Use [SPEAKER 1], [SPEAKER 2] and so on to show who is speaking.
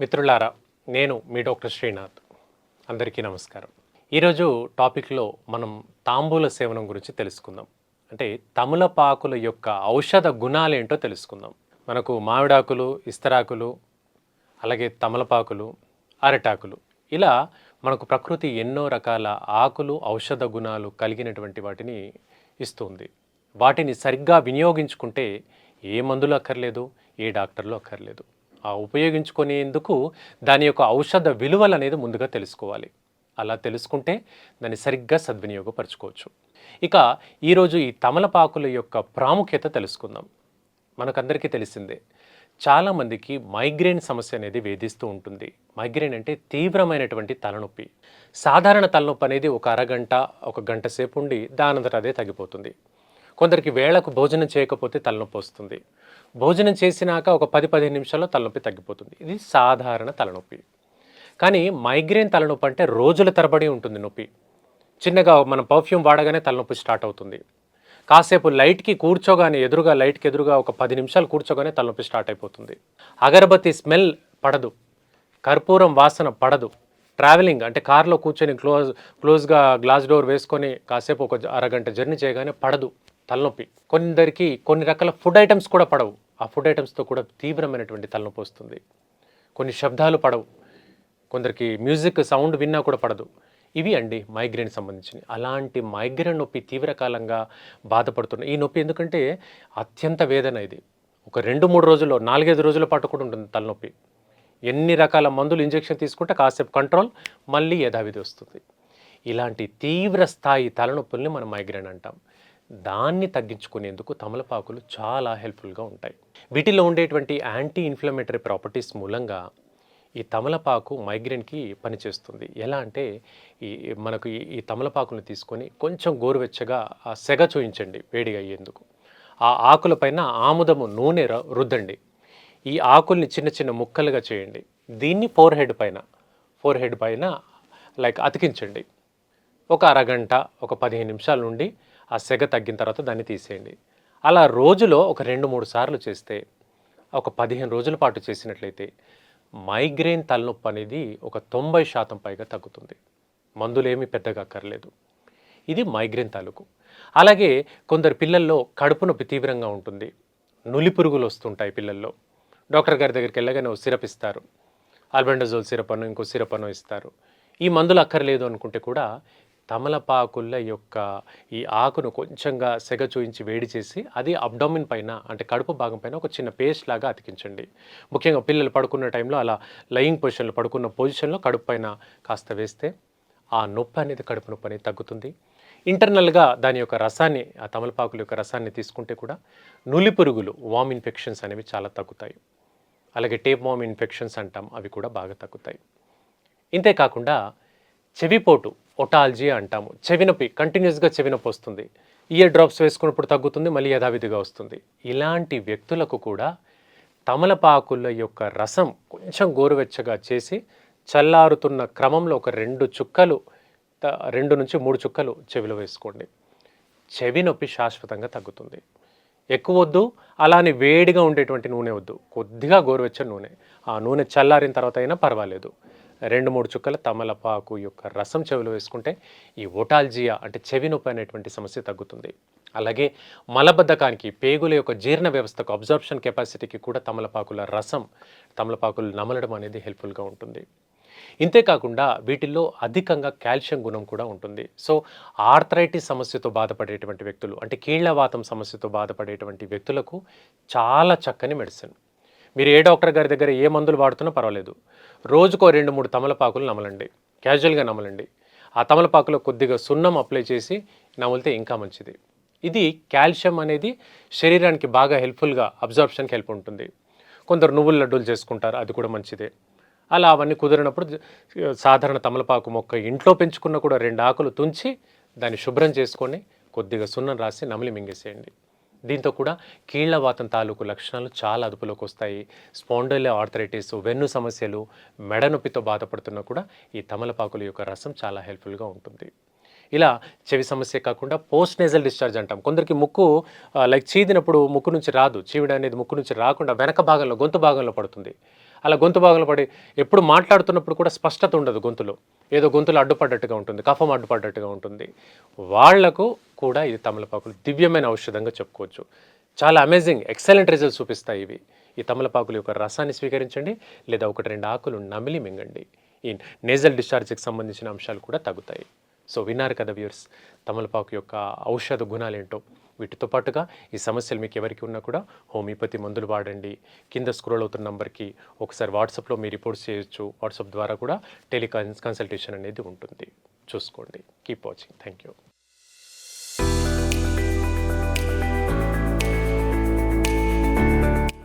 [SPEAKER 1] మిత్రులారా నేను మీ డాక్టర్ శ్రీనాథ్. అందరికీ నమస్కారం. ఈరోజు టాపిక్లో మనం తాంబూల సేవనం గురించి తెలుసుకుందాం. అంటే తమలపాకుల యొక్క ఔషధ గుణాలేంటో తెలుసుకుందాం. మనకు మామిడాకులు ఇస్తరాకులు అలాగే తమలపాకులు అరటాకులు. ఇలా మనకు ప్రకృతి ఎన్నో రకాల ఆకులు ఔషధ గుణాలు కలిగినటువంటి వాటిని ఇస్తుంది. వాటిని సరిగ్గా వినియోగించుకుంటే ఏ మందులు అక్కర్లేదు ఏ డాక్టర్లు అక్కర్లేదు. ఉపయోగించుకునేందుకు దాని యొక్క ఔషధ విలువలు అనేది ముందుగా తెలుసుకోవాలి. అలా తెలుసుకుంటే దాన్ని సరిగ్గా సద్వినియోగపరచుకోవచ్చు. ఇక ఈరోజు ఈ తమలపాకుల యొక్క ప్రాముఖ్యత తెలుసుకుందాం. మనకందరికీ తెలిసిందే చాలామందికి మైగ్రేన్ సమస్య అనేది వేధిస్తూ ఉంటుంది. మైగ్రేన్ అంటే తీవ్రమైనటువంటి తలనొప్పి. సాధారణ తలనొప్పి అనేది ఒక అరగంట ఒక గంట సేపు ఉండి దానంతట అదే తగ్గిపోతుంది. కొందరికి వేళకు భోజనం చేయకపోతే తలనొప్పి వస్తుంది. భోజనం చేసినాక ఒక పది పదిహేను నిమిషాల్లో తలనొప్పి తగ్గిపోతుంది. ఇది సాధారణ తలనొప్పి. కానీ మైగ్రేన్ తలనొప్పి అంటే రోజుల తరబడి ఉంటుంది నొప్పి. చిన్నగా మనం పర్ఫ్యూమ్ వాడగానే తలనొప్పి స్టార్ట్ అవుతుంది. కాసేపు లైట్కి కూర్చోగానే ఎదురుగా లైట్కి ఎదురుగా ఒక పది నిమిషాలు కూర్చోగానే తలనొప్పి స్టార్ట్ అయిపోతుంది. అగరబత్తి స్మెల్ పడదు. కర్పూరం వాసన పడదు. ట్రావెలింగ్ అంటే కార్లో కూర్చొని క్లోజ్ క్లోజ్గా గ్లాస్ డోర్ వేసుకొని కాసేపు ఒక అరగంట జర్నీ చేయగానే పడదు. తలనొప్పి. కొందరికి కొన్ని రకాల ఫుడ్ ఐటమ్స్ కూడా పడవు. ఆ ఫుడ్ ఐటమ్స్తో కూడా తీవ్రమైనటువంటి తలనొప్పి వస్తుంది. కొన్ని శబ్దాలు పడవు. కొందరికి మ్యూజిక్ సౌండ్ విన్నా కూడా పడదు. ఇవి అండి మైగ్రేన్ సంబంధించినవి. అలాంటి మైగ్రేన్ నొప్పి తీవ్రకాలంగా బాధపడుతున్న ఈ నొప్పి ఎందుకంటే అత్యంత వేదన ఇది. ఒక రెండు మూడు రోజుల్లో నాలుగైదు రోజుల పాటు కూడా ఉంటుంది తలనొప్పి. ఎన్ని రకాల మందులు ఇంజెక్షన్ తీసుకుంటే కాసేపు కంట్రోల్ మళ్ళీ యథావిధి వస్తుంది. ఇలాంటి తీవ్ర స్థాయి తలనొప్పుల్ని మనం మైగ్రేన్ అంటాం. దాన్ని తగ్గించుకునేందుకు తమలపాకులు చాలా హెల్ప్ఫుల్గా ఉంటాయి. వీటిలో ఉండేటువంటి యాంటీ ఇన్ఫ్లమేటరీ ప్రాపర్టీస్ మూలంగా ఈ తమలపాకు మైగ్రేన్కి పనిచేస్తుంది. ఎలా అంటే ఈ మనకు ఈ తమలపాకుని తీసుకొని కొంచెం గోరువెచ్చగా సెగ చూయించండి వేడిగా అయ్యేందుకు. ఆ ఆకులపైన ఆముదము నూనె రుద్దండి. ఈ ఆకుల్ని చిన్న చిన్న ముక్కలుగా చేయండి. దీన్ని ఫోర్ హెడ్ పైన ఫోర్ హెడ్ పైన లైక్ అతికించండి. ఒక అరగంట ఒక పదిహేను నిమిషాల నుండి ఆ సెగ తగ్గిన తర్వాత దాన్ని తీసేయండి. అలా రోజులో ఒక రెండు మూడు సార్లు చేస్తే ఒక పదిహేను రోజుల పాటు చేసినట్లయితే మైగ్రేన్ తలనొప్పి అనేది ఒక తొంభై శాతం పైగా తగ్గుతుంది. మందులేమి పెద్దగా అక్కర్లేదు. ఇది మైగ్రేన్ తాలూకు. అలాగే కొందరు పిల్లల్లో కడుపు నొప్పి తీవ్రంగా ఉంటుంది. నులి పురుగులు వస్తుంటాయి పిల్లల్లో. డాక్టర్ గారి దగ్గరికి వెళ్ళగానే ఓ సిరప్ ఇస్తారు. ఆల్బెండజోల్ సిరప్ అను ఇంకో సిరప్ అను ఇస్తారు. ఈ మందులు అక్కర్లేదు అనుకుంటే కూడా తమలపాకుల యొక్క ఈ ఆకును కొంచెంగా సెగ చూయించి వేడి చేసి అది అబ్డోమిన్ పైన అంటే కడుపు భాగం పైన ఒక చిన్న పేస్ట్ లాగా అతికించండి. ముఖ్యంగా పిల్లలు పడుకున్న టైంలో అలా లయింగ్ పొజిషన్లో పడుకున్న పొజిషన్లో కడుపు పైన కాస్త వేస్తే ఆ నొప్పి అనేది కడుపు నొప్పి అనేది తగ్గుతుంది. ఇంటర్నల్గా దాని యొక్క రసాన్ని ఆ తమలపాకుల యొక్క రసాన్ని తీసుకుంటే కూడా నులి పురుగులు వామ్ ఇన్ఫెక్షన్స్ అనేవి చాలా తగ్గుతాయి. అలాగే టేప్ వామ్ ఇన్ఫెక్షన్స్ అంటాం అవి కూడా బాగా తగ్గుతాయి. ఇంతేకాకుండా చెవిపోటు ఒటాలజీ అంటాము. చెవినొప్పి కంటిన్యూస్గా చెవినొప్పి వస్తుంది. ఇయర్ డ్రాప్స్ వేసుకున్నప్పుడు తగ్గుతుంది మళ్ళీ యథావిధిగా వస్తుంది. ఇలాంటి వ్యక్తులకు కూడా తమలపాకుల యొక్క రసం కొంచెం గోరువెచ్చగా చేసి చల్లారుతున్న క్రమంలో ఒక రెండు చుక్కలు రెండు నుంచి మూడు చుక్కలు చెవిలో వేసుకోండి. చెవి నొప్పి శాశ్వతంగా తగ్గుతుంది. ఎక్కువ వద్దు అలానే వేడిగా ఉండేటువంటి నూనె వద్దు. కొద్దిగా గోరువెచ్చని నూనె. ఆ నూనె చల్లారిన తర్వాత అయినా పర్వాలేదు. రెండు మూడు చుక్కల తమలపాకు యొక్క రసం చెవిలో వేసుకుంటే ఈ ఒటాల్జియా అంటే చెవి నొప్పి అనేటువంటి సమస్య తగ్గుతుంది. అలాగే మలబద్ధకానికి పేగుల యొక్క జీర్ణ వ్యవస్థకు అబ్జర్ప్షన్ కెపాసిటీకి కూడా తమలపాకుల రసం తమలపాకులు నమలడం అనేది హెల్ప్ఫుల్గా ఉంటుంది. ఇంతేకాకుండా వీటిల్లో అధికంగా కాల్షియం గుణం కూడా ఉంటుంది. సో ఆర్థరైటిస్ సమస్యతో బాధపడేటువంటి వ్యక్తులు అంటే కీళ్ళవాతం సమస్యతో బాధపడేటువంటి వ్యక్తులకు చాలా చక్కని మెడిసిన్ మీరు ఏ డాక్టర్ గారి దగ్గర ఏ మందులు వాడుతున్నా పర్వాలేదు. రోజుకో రెండు మూడు తమలపాకులు నమలండి. క్యాజువల్గా నమలండి. ఆ తమలపాకులో కొద్దిగా సున్నం అప్లై చేసి నమిలితే ఇంకా మంచిది. ఇది కాల్షియం అనేది శరీరానికి బాగా హెల్ప్ఫుల్గా అబ్జర్బ్షన్కి హెల్ప్ ఉంటుంది. కొందరు నువ్వుల లడ్డూలు చేసుకుంటారు అది కూడా మంచిదే. అలా అవన్నీ కుదిరినప్పుడు సాధారణ తమలపాకు మొక్క ఇంట్లో పెంచుకున్న కూడా రెండు ఆకులు తుంచి దాన్ని శుభ్రం చేసుకొని కొద్దిగా సున్నం రాసి నమిలి మింగేసేయండి. దీంతో కూడా కీళ్ళవాతం తాలూకు లక్షణాలు చాలా అదుపులోకి వస్తాయి. స్పాండైలో ఆర్థరైటిస్ వెన్ను సమస్యలు మెడ నొప్పితో బాధపడుతున్నా కూడా ఈ తమలపాకుల యొక్క రసం చాలా హెల్ప్ఫుల్గా ఉంటుంది. ఇలా చెవి సమస్య కాకుండా పోస్ట్ నేజల్ డిశ్చార్జ్ అంటాం. కొందరికి ముక్కు లైక్ చీదినప్పుడు ముక్కు నుంచి రాదు. చీవిడ అనేది ముక్కు నుంచి రాకుండా వెనక భాగంలో గొంతు భాగంలో పడుతుంది. అలా గొంతు బాగులు పడి ఎప్పుడు మాట్లాడుతున్నప్పుడు కూడా స్పష్టత ఉండదు గొంతులో. ఏదో గొంతులో అడ్డుపడ్డట్టుగా ఉంటుంది కఫం అడ్డుపడ్డట్టుగా ఉంటుంది. వాళ్ళకు కూడా ఇది తమలపాకులు దివ్యమైన ఔషధంగా చెప్పుకోవచ్చు. చాలా అమేజింగ్ ఎక్సలెంట్ రిజల్ట్ చూపిస్తాయి ఇవి. ఈ తమలపాకుల యొక్క రసాన్ని స్వీకరించండి లేదా ఒకటి రెండు ఆకులు నమిలి మింగండి. ఈ నేజల్ డిశ్చార్జ్కి సంబంధించిన అంశాలు కూడా తగ్గుతాయి. సో విన్నారు కదా వ్యూర్స్ తమలపాకు యొక్క ఔషధ గుణాలు ఏంటో వీటితో పాటుగా ఈ సమస్యలు మీకు ఎవరికి ఉన్నా కూడా హోమియోపతి మందులు వాడండి. కింద స్క్రోల్ అవుతున్న నంబర్కి ఒకసారి వాట్సాప్లో మీ రిపోర్ట్స్ చేయొచ్చు. వాట్సాప్ ద్వారా కూడా టెలికాన్ కన్సల్టేషన్ అనేది ఉంటుంది. చూసుకోండి. Keep watching. Thank you